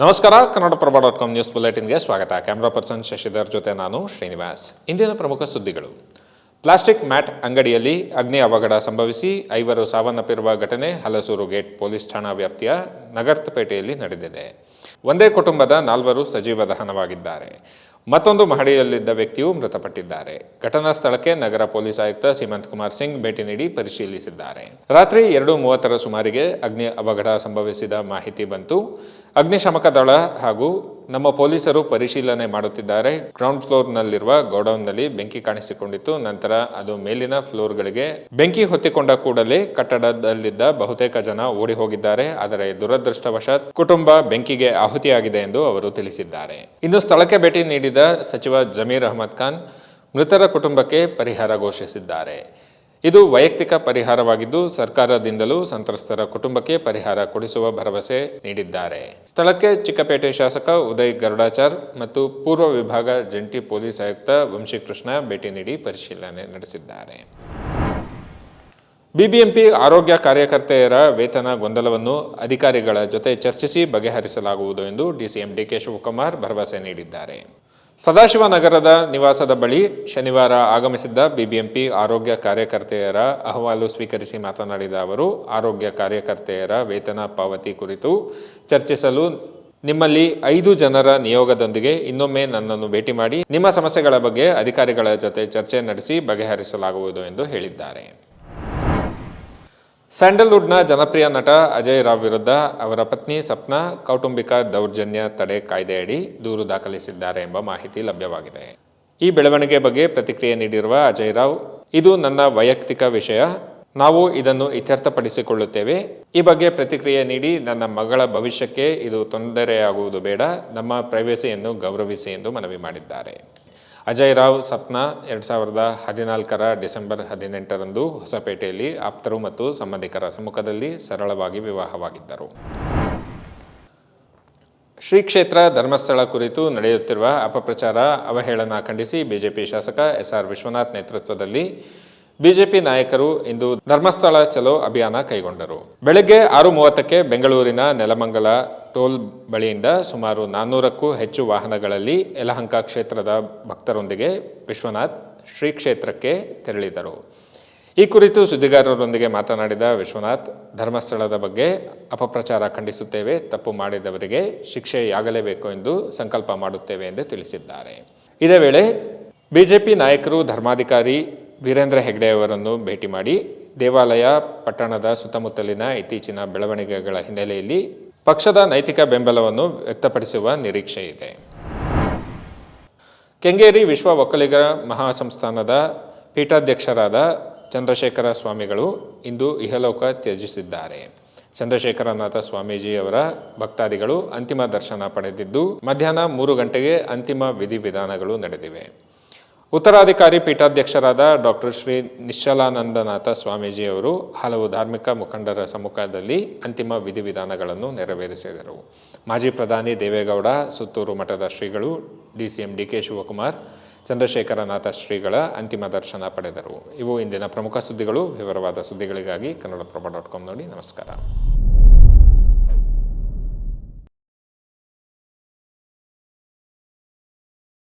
ನಮಸ್ಕಾರ Kannadaprabha dot com news ಬುಲೆಟಿನ್ಗೆ ಸ್ವಾಗತ. ಕ್ಯಾಮ್ರಾ ಪರ್ಸನ್ ಶಶಿಧರ್ ಜೊತೆ ನಾನು ಶ್ರೀನಿವಾಸ್. ಇಂದಿನ ಪ್ರಮುಖ ಸುದ್ದಿಗಳು. ಪ್ಲಾಸ್ಟಿಕ್ ಮ್ಯಾಟ್ ಅಂಗಡಿಯಲ್ಲಿ ಅಗ್ನಿ ಅವಘಡ ಸಂಭವಿಸಿ ಐವರು ಸಾವನ್ನಪ್ಪಿರುವ ಘಟನೆ ಹಲಸೂರು ಗೇಟ್ ಪೊಲೀಸ್ ಠಾಣಾ ವ್ಯಾಪ್ತಿಯ ನಗರ್ತಪೇಟೆಯಲ್ಲಿ ನಡೆದಿದೆ. ಒಂದೇ ಕುಟುಂಬದ ನಾಲ್ವರು ಸಜೀವ ದಹನವಾಗಿದ್ದಾರೆ. ಮತ್ತೊಂದು ಮಹಡಿಯಲ್ಲಿದ್ದ ವ್ಯಕ್ತಿಯು ಮೃತಪಟ್ಟಿದ್ದಾರೆ. ಘಟನಾ ಸ್ಥಳಕ್ಕೆ ನಗರ ಪೊಲೀಸ್ ಆಯುಕ್ತ ಸೀಮಂತ್ ಕುಮಾರ್ ಸಿಂಗ್ ಭೇಟಿ ನೀಡಿ ಪರಿಶೀಲಿಸಿದ್ದಾರೆ. ರಾತ್ರಿ ಎರಡು ಮೂವತ್ತರ ಸುಮಾರಿಗೆ ಅಗ್ನಿ ಅವಘಡ ಸಂಭವಿಸಿದ ಮಾಹಿತಿ ಬಂತು. ಅಗ್ನಿಶಾಮಕ ದಳ ಹಾಗೂ ನಮ್ಮ ಪೊಲೀಸರು ಪರಿಶೀಲನೆ ಮಾಡುತ್ತಿದ್ದಾರೆ. ಗ್ರೌಂಡ್ ಫ್ಲೋರ್ನಲ್ಲಿರುವ ಗೋಡೌನ್ನಲ್ಲಿ ಬೆಂಕಿ ಕಾಣಿಸಿಕೊಂಡಿತ್ತು. ನಂತರ ಅದು ಮೇಲಿನ ಫ್ಲೋರ್ಗಳಿಗೆ ಬೆಂಕಿ ಹೊತ್ತಿಕೊಂಡ ಕೂಡಲೇ ಕಟ್ಟಡದಲ್ಲಿದ್ದ ಬಹುತೇಕ ಜನ ಓಡಿ ಹೋಗಿದ್ದಾರೆ ಆದರೆ ದುರದೃಷ್ಟವಶಾತ್ ಕುಟುಂಬ ಬೆಂಕಿಗೆ ಆಹುತಿಯಾಗಿದೆ ಎಂದು ಅವರು ತಿಳಿಸಿದ್ದಾರೆ. ಇನ್ನು ಸ್ಥಳಕ್ಕೆ ಭೇಟಿ ನೀಡಿದ ಸಚಿವ ಜಮೀರ್ ಅಹಮದ್ ಖಾನ್ ಮೃತರ ಕುಟುಂಬಕ್ಕೆ ಪರಿಹಾರ ಘೋಷಿಸಿದ್ದಾರೆ. ಇದು ವೈಯಕ್ತಿಕ ಪರಿಹಾರವಾಗಿದ್ದು ಸರ್ಕಾರದಿಂದಲೂ ಸಂತ್ರಸ್ತರ ಕುಟುಂಬಕ್ಕೆ ಪರಿಹಾರ ಕೊಡಿಸುವ ಭರವಸೆ ನೀಡಿದ್ದಾರೆ. ಸ್ಥಳಕ್ಕೆ ಚಿಕ್ಕಪೇಟೆ ಶಾಸಕ ಉದಯ್ ಗರುಡಾಚಾರ್ ಮತ್ತು ಪೂರ್ವ ವಿಭಾಗ ಜಂಟಿ ಪೊಲೀಸ್ ಆಯುಕ್ತ ವಂಶಿಕೃಷ್ಣ ಭೇಟಿ ನೀಡಿ ಪರಿಶೀಲನೆ ನಡೆಸಿದ್ದಾರೆ. ಬಿಬಿಎಂಪಿ ಆರೋಗ್ಯ ಕಾರ್ಯಕರ್ತೆಯರ ವೇತನ ಗೊಂದಲವನ್ನು ಅಧಿಕಾರಿಗಳ ಜೊತೆ ಚರ್ಚಿಸಿ ಬಗೆಹರಿಸಲಾಗುವುದು ಎಂದು ಡಿಸಿಎಂ ಡಿಕೆ ಶಿವಕುಮಾರ್ ಭರವಸೆ ನೀಡಿದ್ದಾರೆ. ಸದಾಶಿವನಗರದ ನಿವಾಸದ ಬಳಿ ಶನಿವಾರ ಆಗಮಿಸಿದ್ದ ಬಿಬಿಎಂಪಿ ಆರೋಗ್ಯ ಕಾರ್ಯಕರ್ತೆಯರ ಅಹವಾಲು ಸ್ವೀಕರಿಸಿ ಮಾತನಾಡಿದ ಅವರು, ಆರೋಗ್ಯ ಕಾರ್ಯಕರ್ತೆಯರ ವೇತನ ಪಾವತಿ ಕುರಿತು ಚರ್ಚಿಸಲು ನಿಮ್ಮಲ್ಲಿ ಐದು ಜನರ ನಿಯೋಗದೊಂದಿಗೆ ಇನ್ನೊಮ್ಮೆ ನನ್ನನ್ನು ಭೇಟಿ ಮಾಡಿ ನಿಮ್ಮ ಸಮಸ್ಯೆಗಳ ಬಗ್ಗೆ ಅಧಿಕಾರಿಗಳ ಜೊತೆ ಚರ್ಚೆ ನಡೆಸಿ ಬಗೆಹರಿಸಲಾಗುವುದು ಎಂದು ಹೇಳಿದ್ದಾರೆ. ಸ್ಯಾಂಡಲ್ವುಡ್ನ ಜನಪ್ರಿಯ ನಟ ಅಜಯ್ ರಾವ್ ವಿರುದ್ಧ ಅವರ ಪತ್ನಿ ಸಪ್ನ ಕೌಟುಂಬಿಕ ದೌರ್ಜನ್ಯ ತಡೆ ಕಾಯ್ದೆಯಡಿ ದೂರು ದಾಖಲಿಸಿದ್ದಾರೆ ಎಂಬ ಮಾಹಿತಿ ಲಭ್ಯವಾಗಿದೆ. ಈ ಬೆಳವಣಿಗೆ ಬಗ್ಗೆ ಪ್ರತಿಕ್ರಿಯೆ ನೀಡಿರುವ ಅಜಯ್ ರಾವ್, ಇದು ನನ್ನ ವೈಯಕ್ತಿಕ ವಿಷಯ, ನಾವು ಇದನ್ನು ಇತ್ಯರ್ಥಪಡಿಸಿಕೊಳ್ಳುತ್ತೇವೆ. ಈ ಬಗ್ಗೆ ಪ್ರತಿಕ್ರಿಯೆ ನೀಡಿ ನನ್ನ ಮಗಳ ಭವಿಷ್ಯಕ್ಕೆ ಇದು ತೊಂದರೆಯಾಗುವುದು ಬೇಡ, ನಮ್ಮ ಪ್ರೈವೇಸಿಯನ್ನು ಗೌರವಿಸಿ ಎಂದು ಮನವಿ ಮಾಡಿದ್ದಾರೆ. ಅಜಯ್ ರಾವ್ ಸಪ್ನಾ ಎರಡು ಸಾವಿರದ ಹದಿನಾಲ್ಕರ ಡಿಸೆಂಬರ್ ಹದಿನೆಂಟರಂದು ಹೊಸಪೇಟೆಯಲ್ಲಿ ಆಪ್ತರು ಮತ್ತು ಸಂಬಂಧಿಕರ ಸಮ್ಮುಖದಲ್ಲಿ ಸರಳವಾಗಿ ವಿವಾಹವಾಗಿದ್ದರು. ಶ್ರೀ ಕ್ಷೇತ್ರ ಧರ್ಮಸ್ಥಳ ಕುರಿತು ನಡೆಯುತ್ತಿರುವ ಅಪಪ್ರಚಾರ ಅವಹೇಳನ ಖಂಡಿಸಿ ಬಿಜೆಪಿ ಶಾಸಕ ಎಸ್ಆರ್ ವಿಶ್ವನಾಥ್ ನೇತೃತ್ವದಲ್ಲಿ ಬಿಜೆಪಿ ನಾಯಕರು ಇಂದು ಧರ್ಮಸ್ಥಳ ಚಲೋ ಅಭಿಯಾನ ಕೈಗೊಂಡರು. ಬೆಳಗ್ಗೆ ಆರು ಮೂವತ್ತಕ್ಕೆ ಬೆಂಗಳೂರಿನ ನೆಲಮಂಗಲ ಟೋಲ್ ಬಳಿಯಿಂದ ಸುಮಾರು ನಾನ್ನೂರಕ್ಕೂ ಹೆಚ್ಚು ವಾಹನಗಳಲ್ಲಿ ಯಲಹಂಕ ಕ್ಷೇತ್ರದ ಭಕ್ತರೊಂದಿಗೆ ವಿಶ್ವನಾಥ್ ಶ್ರೀ ಕ್ಷೇತ್ರಕ್ಕೆ ತೆರಳಿದರು. ಈ ಕುರಿತು ಸುದ್ದಿಗಾರರೊಂದಿಗೆ ಮಾತನಾಡಿದ ವಿಶ್ವನಾಥ್, ಧರ್ಮಸ್ಥಳದ ಬಗ್ಗೆ ಅಪಪ್ರಚಾರ ಖಂಡಿಸುತ್ತೇವೆ, ತಪ್ಪು ಮಾಡಿದವರಿಗೆ ಶಿಕ್ಷೆಯಾಗಲೇಬೇಕು ಎಂದು ಸಂಕಲ್ಪ ಮಾಡುತ್ತೇವೆ ಎಂದು ತಿಳಿಸಿದ್ದಾರೆ. ಇದೇ ವೇಳೆ ಬಿಜೆಪಿ ನಾಯಕರು ಧರ್ಮಾಧಿಕಾರಿ ವೀರೇಂದ್ರ ಹೆಗ್ಡೆ ಅವರನ್ನು ಭೇಟಿ ಮಾಡಿ ದೇವಾಲಯ ಪಟ್ಟಣದ ಸುತ್ತಮುತ್ತಲಿನ ಇತ್ತೀಚಿನ ಬೆಳವಣಿಗೆಗಳ ಹಿನ್ನೆಲೆಯಲ್ಲಿ ಪಕ್ಷದ ನೈತಿಕ ಬೆಂಬಲವನ್ನು ವ್ಯಕ್ತಪಡಿಸುವ ನಿರೀಕ್ಷೆ ಇದೆ ಕೆಂಗೇರಿ ವಿಶ್ವ ಒಕ್ಕಲಿಗರ ಮಹಾಸಂಸ್ಥಾನದ ಪೀಠಾಧ್ಯಕ್ಷರಾದ ಚಂದ್ರಶೇಖರ ಸ್ವಾಮಿಗಳು ಇಂದು ಇಹಲೋಕ ತ್ಯಜಿಸಿದ್ದಾರೆ. ಚಂದ್ರಶೇಖರನಾಥ ಸ್ವಾಮೀಜಿಯವರ ಭಕ್ತಾದಿಗಳು ಅಂತಿಮ ದರ್ಶನ ಪಡೆದಿದ್ದು ಮಧ್ಯಾಹ್ನ ಮೂರು ಗಂಟೆಗೆ ಅಂತಿಮ ವಿಧಿವಿಧಾನಗಳು ನಡೆದಿವೆ. ಉತ್ತರಾಧಿಕಾರಿ ಪೀಠಾಧ್ಯಕ್ಷರಾದ ಡಾಕ್ಟರ್ ಶ್ರೀ ನಿಶ್ಚಲಾನಂದನಾಥ ಸ್ವಾಮೀಜಿ ಅವರು ಹಲವು ಧಾರ್ಮಿಕ ಮುಖಂಡರ ಸಮ್ಮುಖದಲ್ಲಿ ಅಂತಿಮ ವಿಧಿವಿಧಾನಗಳನ್ನು ನೆರವೇರಿಸಿದರು. ಮಾಜಿ ಪ್ರಧಾನಿ ದೇವೇಗೌಡ, ಸುತ್ತೂರು ಮಠದ ಶ್ರೀಗಳು D C M D K Shivakumar, Chandrashekharanatha ಶ್ರೀಗಳ ಅಂತಿಮ ದರ್ಶನ ಪಡೆದರು. ಇವು ಇಂದಿನ ಪ್ರಮುಖ ಸುದ್ದಿಗಳು. ವಿವರವಾದ ಸುದ್ದಿಗಳಿಗಾಗಿ ಕನ್ನಡಪ್ರಭ ಡಾಟ್ ಕಾಮ್ ನೋಡಿ ನಮಸ್ಕಾರ.